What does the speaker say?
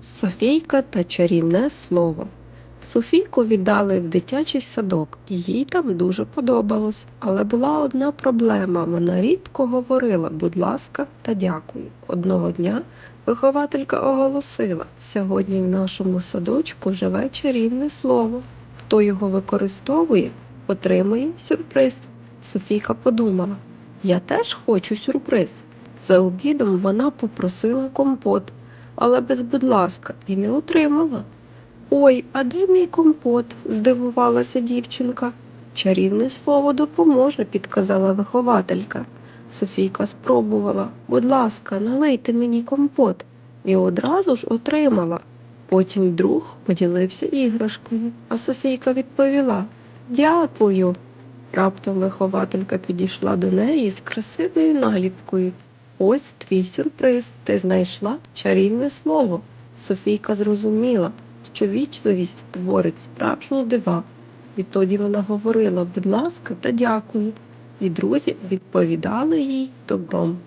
Софійка та чарівне слово. Софійку віддали в дитячий садок, їй там дуже подобалось. Але була одна проблема. Вона рідко говорила будь ласка та дякую. Одного дня вихователька оголосила: сьогодні в нашому садочку живе чарівне слово. Хто його використовує, отримує сюрприз. Софійка подумала: я теж хочу сюрприз. За обідом вона попросила компот, але без будь ласка, і не отримала. Ой, а де мій компот? здивувалася дівчинка. Чарівне слово допоможе, підказала вихователька. Софійка спробувала. Будь ласка, налийте мені компот. І одразу ж отримала. Потім друг поділився іграшкою, а Софійка відповіла Дякую. Раптом вихователька підійшла до неї з красивою наліпкою. Ось твій сюрприз. Ти знайшла чарівне слово. Софійка зрозуміла, що вічливість творить справжні дива. Відтоді вона говорила, будь ласка, та дякую. І друзі відповідали їй добром.